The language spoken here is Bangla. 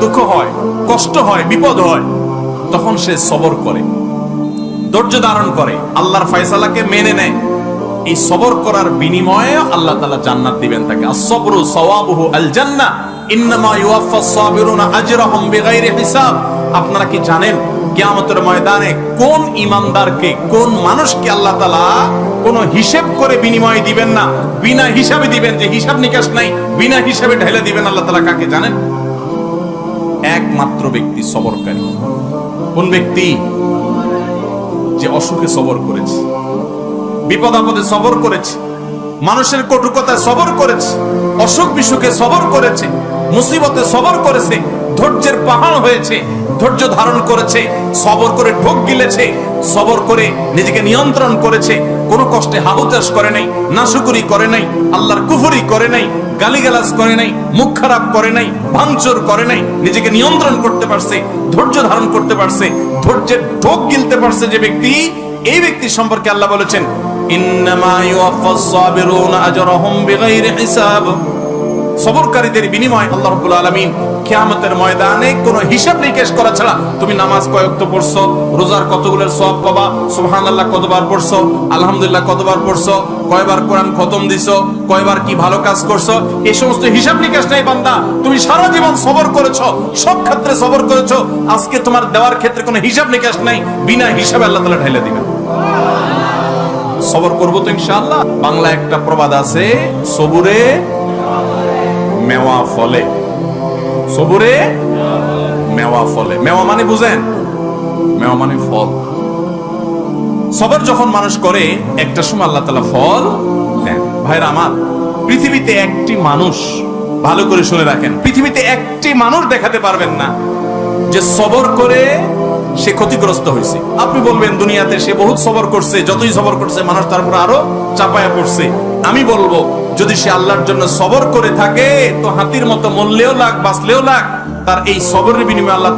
দুঃখ হয়, কষ্ট হয়, বিপদ হয়, তখন সে সবর করে, ধৈর্য ধারণ করে, আল্লাহর ফয়সালাকে মেনে নেয়। এই সবর করার বিনিময়ে আল্লাহ তাআলা জান্নাত দিবেন তাকে। as-sabru sawabuhu al-জান্নাহ ইন্নামা ইউয়াফফাস সাবিরুনা আজরাহুম বিগাইরি হিসাব। আপনারা কি জানেন, কিয়ামতের ময়দানে কোন ইমানদারকে, কোন মানুষকে আল্লাহ তালা কোন হিসেব করে বিনিময় দিবেন না? বিনা হিসাবে দিবেন যে হিসাব নিকাশ নাই, বিনা হিসাবে ঢেলে দিবেন, আল্লাহ তালা কাকে জানেন? একমাত্র ব্যক্তি সবরকারী। কোন ব্যক্তি? যে অসুখে সবর করেছে বিপদ আপদে সবর করেছে, মানুষের কটুকতায় সবর করেছে অসুখ বিসুখে সবর করেছে, মুসিবতে সবর করেছে, ধৈর্যের পাহাড় হয়েছে ধৈর্য ধারণ করেছে, সবর করে ঢোক গিলেছে, সবর করে নিজেকে নিয়ন্ত্রণ করেছে, কোনো কষ্টে হাহুতাস করে নাই, নাশুকুরি করে নাই, আল্লাহর কুফুরি করে নাই, গালিগালাজ করে নাই, মুখ খারাপ করে নাই, ভাঙচুর করে নাই, নিজেকে নিয়ন্ত্রণ করতে পারছে, ধৈর্য ধারণ করতে পারছে, ধৈর্যের ঢোক গিলতে পারছে যে ব্যক্তি, এই ব্যক্তি সম্পর্কে আল্লাহ বলেছেন, ইন্নামা ইউয়াফাস সাবিরুনা আজরাহুম বিগাইরি হিসাব। সবরকারীদের বিনিময় আল্লাহ রাব্বুল আলামিন কিয়ামতের ময়দানে কোনো হিসাব নিকেশ করা ছাড়া তুমি নামাজ কয়েকটা পড়ছো, রোজার কতগুলোর সওয়াব পাবা, সুবহানাল্লাহ কতবার পড়ছো, আলহামদুলিল্লাহ কতবার পড়ছো, কয়বার কোরআন খতম দিছো, কয়বার কি ভালো কাজ করছ এই সমস্ত হিসাব নিকেশ নাই বান্দা, তুমি সারা জীবন সবর করেছ, সব ক্ষেত্রে সবর করেছ, আজকে তোমার দেওয়ার ক্ষেত্রে কোনো হিসাব নিকেশ নাই, বিনা হিসাবে আল্লাহ তাআলা ঢেলে দিবেন। সবর করব তো ইনশাআল্লাহ। বাংলা একটা প্রবাদ আছে, সবুরে মেওয়া ফলে। সবুরে? মেওয়া ফলে। মেওয়া মানে বুঝেন? মেওয়া মানে ফল। সবর যখন মানুষ করে, একটা সময় আল্লাহ তালা ফল দেন। ভাইরা আমার, পৃথিবীতে একটি মানুষ ভালো করে শুনে রাখেন, পৃথিবীতে একটি মানুষ দেখাতে পারবেন না যে সবর করে সে ক্ষতিগ্রস্ত হয়েছে। আপনি বলবেন, দুনিয়াতে সে বহুত সবর করছে, যতই সবর করছে, মানুষ তার উপর আরও চাপায়া পড়ছে। আমি বলব যদি সে আল্লাহর জন্য সবর করে থাকে, তো হাতির মতো মরলেও লাগ, বাঁচলেও লাগ, তার এই সবরের বিনিময়ে আল্লাহ